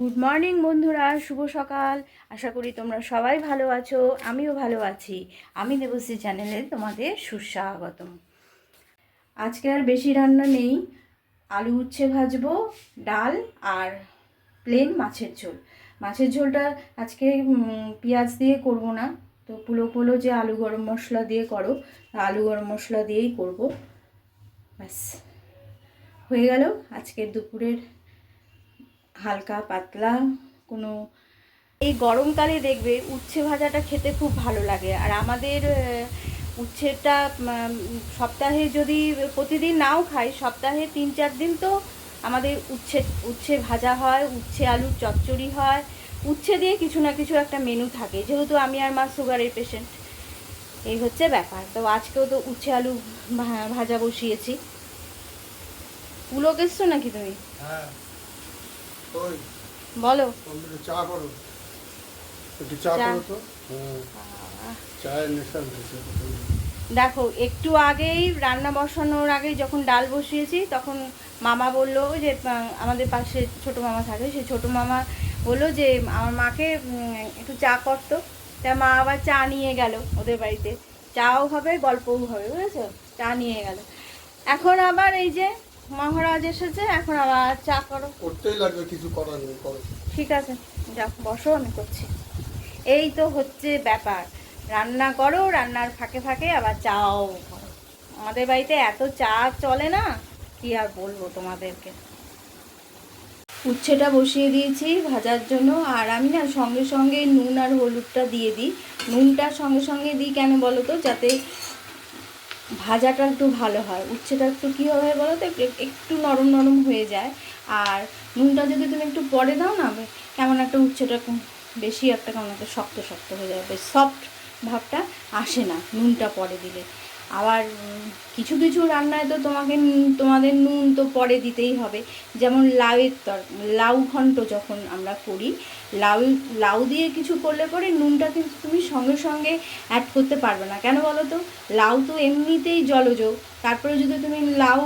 Good morning বন্ধুরা। শুভ সকাল। আশা করি তোমরা সবাই ভালো আছো। আমিও ভালো আছি। আমি দেবশ্রী চ্যানেলে তোমাদের সুস্বাগতম। আজকে আর বেশি রান্না নেই। আলু উচ্ছে ভাজবো, ডাল আর প্লেন মাছের ঝোল। মাছের ঝোলটা আজকে পেঁয়াজ দিয়ে করব না। তো পুলো পুলো যে আলু গরম মশলা দিয়ে করো আলু গরম মশলা দিয়েই করব। ব্যাস। হয়ে গেল আজকের দুপুরের হালকা, পাতলা, কোনো এই গরমকালে দেখবে উচ্ছে ভাজাটা খেতে খুব ভালো লাগে। আর আমাদের উচ্ছেটা সপ্তাহে যদি প্রতিদিন নাও খাই, সপ্তাহে তিন চার দিন তো আমাদের উচ্ছে উচ্ছে ভাজা হয়, উচ্ছে আলুর চচ্চড়ি হয়। উচ্ছে দিয়ে কিছু না কিছু একটা মেনু থাকে। যেহেতু আমি আর মা সুগারের পেশেন্ট এই হচ্ছে ব্যাপার। তো আজকেও তো উচ্ছে আলু ভাজা বসিয়েছি। পুলক এসছো নাকি তুমি? হ্যাঁ। বলো। চা করো। একটু চা। করো তো। চায়ের নেশা দেখো একটু আগেই রান্না বসানোর আগে যখন ডাল বসিয়েছি তখন মামা বলল যে আমাদের পাশে ছোট মামা থাকে সেই ছোট মামা বলল যে আমার মাকে একটু চা করতো তা মা আবার চা নিয়ে গেল ওদের বাড়িতে। চাও হবে গল্পও হবে বুঝেছ? চা নিয়ে গেল। এখন আবার এই যে মহারাজ এসেছে এখন আবার চা করো। করতেই লাগবে কিছু করার নেই করো। ঠিক আছে যাক বসো আমি করছি। এই তো হচ্ছে ব্যাপার। রান্না করো রান্নার ফাঁকে ফাঁকে আবার চাও। আমাদের বাড়িতে এত চা চলে না কি আর বলব তোমাদেরকে। উচ্ছেটা বসিয়ে দিয়েছি ভাজার জন্য আর আমি না সঙ্গে সঙ্গে নুন আর হলুদটা দিয়ে দিই। নুনটা সঙ্গে সঙ্গে দিই কেন বলো তো? যাতে ভাজাটা একটু ভালো হয়। উচ্ছেটা একটু কী হবে বলো তো একটু নরম নরম হয়ে যায়। আর নুনটা যদি তুমি একটু পরে দাও না কেমন একটা উচ্ছেটা বেশি একটা কেমন একটা শক্ত শক্ত হয়ে যাবে। সফট ভাবটা আসে না নুনটা পরে দিলে। আবার কিছু কিছু রান্নায় তো তোমাকে তোমাদের নুন তো পরে দিতেই হবে। যেমন লাউয়ের তর, লাউ ঘন্ট যখন আমরা করি, লাউ লাউ দিয়ে কিছু করলে পরে নুনটা কিন্তু তুমি সঙ্গে সঙ্গে অ্যাড করতে পারবে না। কেন বলো তো? লাউ তো এমনিতেই জলজ। তারপরে যদি তুমি লাউ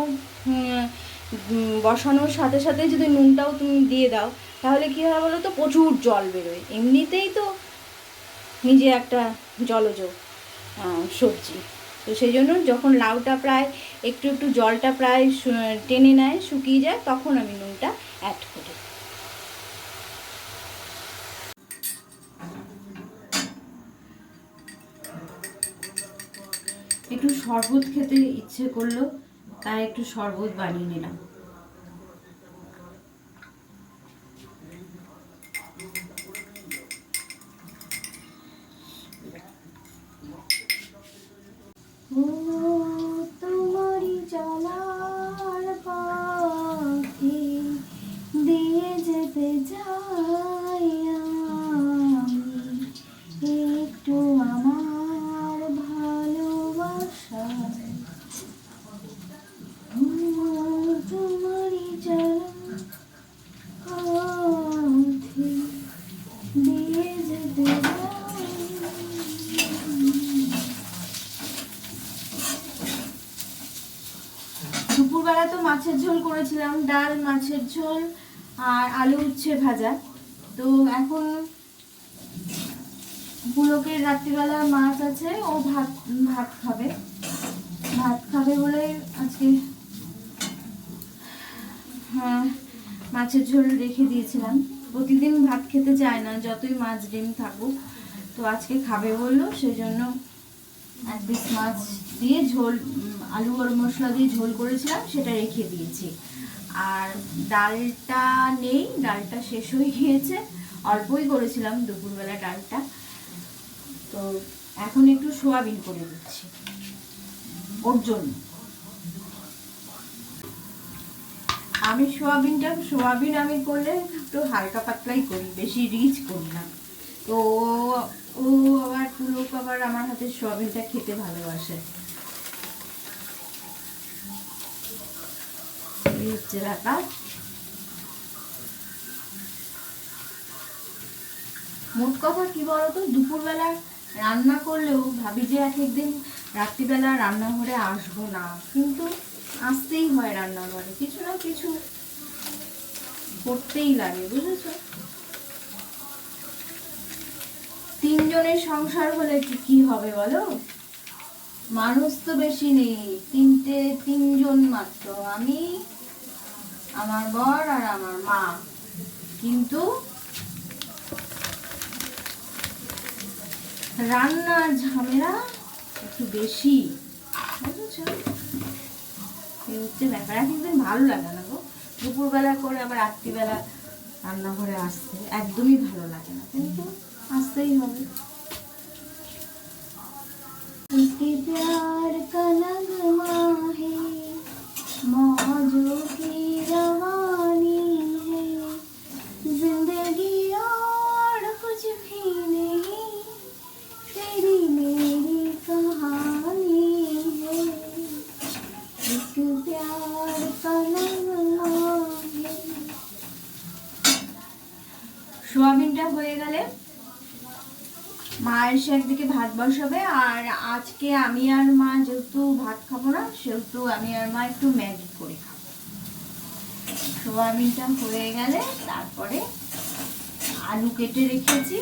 বসানোর সাথে সাথে যদি নুনটাও তুমি দিয়ে দাও, তাহলে কী হয় বলো তো? প্রচুর জল বেরোয়। এমনিতেই তো নিজে একটা জলজ সবজি। তো সেই জন্য যখন লাউটা প্রায় একটু একটু জলটা প্রায় টেনে নেয়, শুকিয়ে যায়, তখন আমি নুনটা অ্যাড করি। একটু শরবত খেতে ইচ্ছে করল, তাই একটু শরবত বানিয়ে নিলাম ও তোমারি চলার পথে দিয়ে যেতে যাই আমি একটু আমার ভালোবাসা ও তোমারি চলার পথে দিয়ে যেতে যাই দুপুরবেলা তো মাছের ঝোল করেছিলাম, ডাল, মাছের ঝোল আর আলু উচ্ছে ভাজা। তো এখন পুলকের রাত্রিবেলা মাছ আছে, ও ভাত ভাত খাবে। ভাত খাবে বলে আজকে হ্যাঁ মাছের ঝোল রেখে দিয়েছিলাম। প্রতিদিন ভাত খেতে চায় না, যতই মাছ, ডিম থাকুক। তো আজকে খাবে বলল, সেই জন্য এক পিস মাছ দিয়ে ঝোল আলু আর মশলা দিয়ে ঝোল করেছিলাম, সেটা রেখে দিয়েছি। আর ডালটা নেই, ডালটা শেষ হয়ে গিয়েছে। অল্পই করেছিলাম দুপুরবেলা ডালটা। তো এখন একটু সোয়াবিন করে দিচ্ছি ওর জন্য। আমি সোয়াবিনটা, সোয়াবিন আমি করলে একটু হালকা পাতলাই করি, বেশি রিচ করি না। তো ও- আবার পুলক আবার আমার হাতে সোয়াবিনটা খেতে ভালোবাসে। মোট কথা কি বলতো? দুপুরবেলা রান্না করলেও ভাবি যে এক একদিন রাত্রিবেলা রান্নাঘরে আসব না, কিন্তু আসতেই হয় রান্নাঘরে। কিছু না কিছু করতেই লাগে, বুঝেছ? তিনজনের সংসার হলে কি হবে বলো? মানুষ তো বেশি নেই, তিনটে তিনজন মাত্র। আমি, আমার বর আর আমার মা। কিন্তু রান্নার ঝামেলা একটু বেশি। এই হচ্ছে ব্যাপার। একদিন ভালো লাগে না গো। দুপুরবেলা করে আবার রাত্রিবেলা রান্নাঘরে আসতে একদমই ভালো লাগে না কিন্তু আসতেই হবে इसके प्यार का नगमा এসে একদিকে ভাত বসাবে, আর আজকে আমি আর মা যেহেতু ভাত খাব না, সেহেতু আমি আর মা একটু ম্যাগি করে খাব। সোয়াবিনটা হয়ে গেলে তারপরে আলু কেটে রেখেছি।